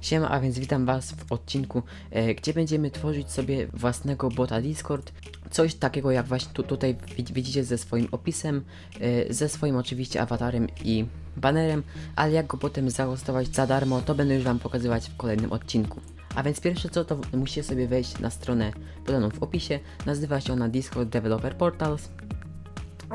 Siema, a więc witam Was w odcinku, e, gdzie będziemy tworzyć sobie własnego bota Discord. Coś takiego jak właśnie tu, tutaj wid- widzicie ze swoim opisem, e, ze swoim oczywiście awatarem i banerem, ale jak go potem zahostować za darmo, to będę już Wam pokazywać w kolejnym odcinku. A więc pierwsze co, to musicie sobie wejść na stronę podaną w opisie, nazywa się ona Discord Developer Portals.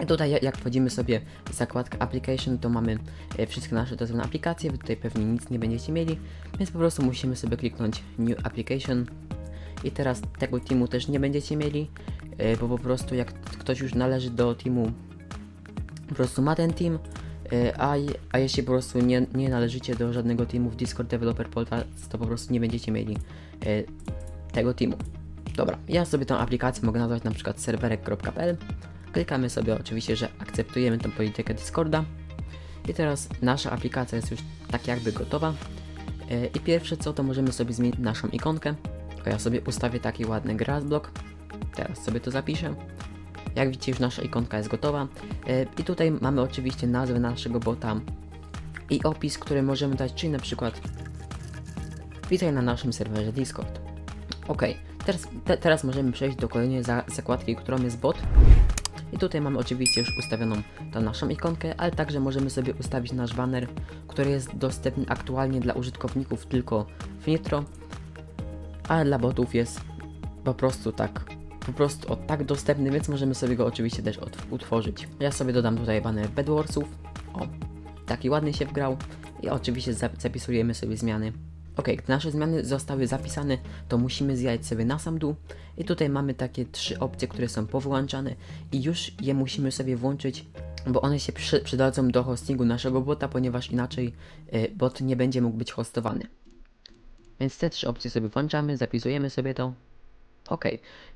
I tutaj jak- wchodzimy sobie w zakładkę Application, to mamy e, wszystkie nasze dozwolone aplikacje, wy tutaj pewnie nic nie będziecie mieli, więc po prostu musimy sobie kliknąć New Application. I teraz tego teamu też nie będziecie mieli, e, bo po prostu jak ktoś już należy do teamu, po prostu ma ten team, e, a, a jeśli po prostu nie, nie należycie do żadnego teamu w Discord Developer Portal, to po prostu nie będziecie mieli tego teamu. Dobra, ja sobie tą aplikację mogę nazwać na przykład serwerek.pl Klikamy sobie oczywiście, że akceptujemy tę politykę Discorda. I teraz nasza aplikacja jest już tak jakby gotowa. E, I pierwsze co, to możemy sobie zmienić naszą ikonkę. To ja sobie ustawię taki ładny grass block. Teraz sobie to zapiszę. Jak widzicie już nasza ikonka jest gotowa. E, I tutaj mamy oczywiście nazwę naszego bota i opis, który możemy dać, czyli na przykład witaj na naszym serwerze Discord. Ok, teraz, te, teraz możemy przejść do kolejnej za, zakładki, którą jest bot. I tutaj mamy oczywiście już ustawioną tą naszą ikonkę, ale także możemy sobie ustawić nasz banner, który jest dostępny aktualnie dla użytkowników tylko w Nitro, ale dla botów jest po prostu tak, po prostu o, tak dostępny, więc możemy sobie go oczywiście też utworzyć. Ja sobie dodam tutaj banner Bedwarsów, o, taki ładny się wgrał i oczywiście zap- zapisujemy sobie zmiany. Ok, gdy nasze zmiany zostały zapisane, to musimy zjechać sobie na sam dół i tutaj mamy takie trzy opcje, które są powyłączane i już je musimy sobie włączyć, bo one się przy, przydadzą do hostingu naszego bota, ponieważ inaczej y, bot nie będzie mógł być hostowany. Więc te trzy opcje sobie włączamy, zapisujemy sobie to. Ok,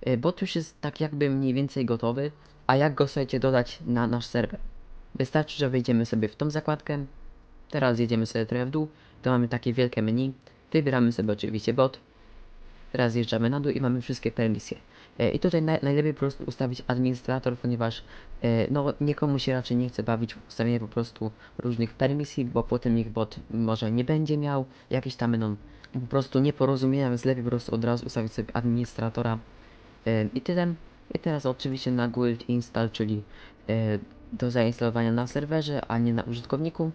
y, bot już jest tak jakby mniej więcej gotowy, a jak go słuchajcie dodać na nasz serwer? Wystarczy, że wejdziemy sobie w tą zakładkę, teraz jedziemy sobie trochę w dół, to mamy takie wielkie menu, wybieramy sobie oczywiście bot, Teraz zjeżdżamy na dół i mamy wszystkie permisje. E, I tutaj naj, najlepiej po prostu ustawić administrator, ponieważ e, no, nikomu się raczej nie chce bawić w ustawienie po prostu różnych permisji, bo potem ich bot może nie będzie miał jakieś tam będą po prostu nieporozumienia, więc lepiej po prostu od razu ustawić sobie administratora e, i tyle. I teraz oczywiście na guild install, czyli do zainstalowania na serwerze, a nie na użytkowniku.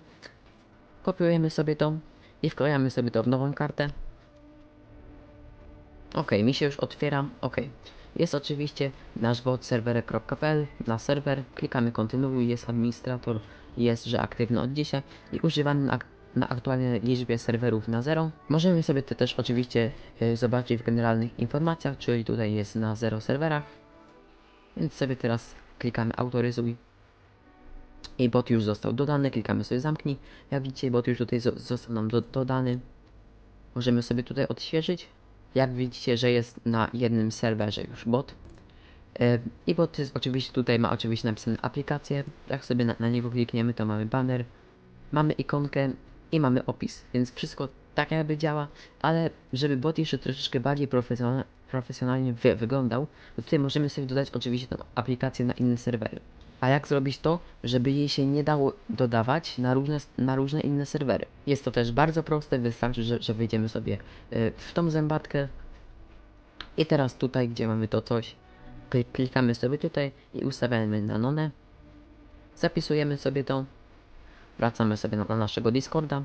Kopiujemy sobie to i wklejamy sobie to w nową kartę. Ok, mi się już otwiera. Ok. Jest oczywiście nasz bot serwerek.pl na serwer. Klikamy kontynuuj, jest administrator, jest, że aktywny od dzisiaj i używany na, na aktualnej liczbie serwerów na 0. Możemy sobie to też oczywiście y, zobaczyć w generalnych informacjach, czyli tutaj jest na 0 serwerach. Więc sobie teraz klikamy autoryzuj. I bot już został dodany, klikamy sobie zamknij. Jak widzicie, bot już tutaj zo- został nam do, dodany. Możemy sobie tutaj odświeżyć. Jak widzicie, że jest na jednym serwerze już bot. E, I bot jest oczywiście tutaj ma oczywiście napisane aplikację. Jak sobie na, na niego klikniemy, to mamy banner, mamy ikonkę i mamy opis. Więc wszystko tak jakby działa, ale żeby bot jeszcze troszeczkę bardziej profesjonalnie, profesjonalnie wy, wyglądał, to tutaj możemy sobie dodać oczywiście tą aplikację na inne serwery. A jak zrobić to, żeby jej się nie dało dodawać na różne, na różne inne serwery? Jest to też bardzo proste, wystarczy, że, że wejdziemy sobie y, w tą zębatkę i teraz tutaj, gdzie mamy to coś, kli- klikamy sobie tutaj i ustawiamy na nonę, zapisujemy sobie to, wracamy sobie na, na naszego Discorda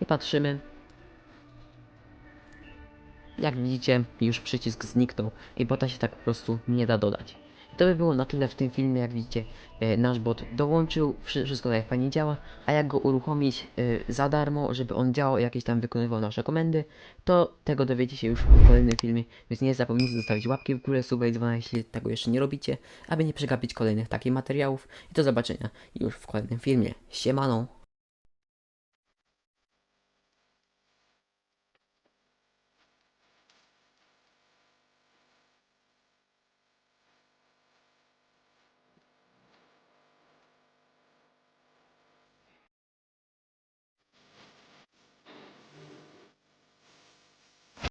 i patrzymy. Jak widzicie, już przycisk zniknął i bota się tak po prostu nie da dodać. To by było na tyle w tym filmie, jak widzicie, e, nasz bot dołączył, wszy- wszystko tak fajnie działa, a jak go uruchomić e, za darmo, żeby on działał, jakieś tam wykonywał nasze komendy, to tego dowiecie się już w kolejnym filmie, więc nie zapomnijcie zostawić łapki w górę, suba i dzwona, jeśli tego jeszcze nie robicie, aby nie przegapić kolejnych takich materiałów i do zobaczenia już w kolejnym filmie. Siemano!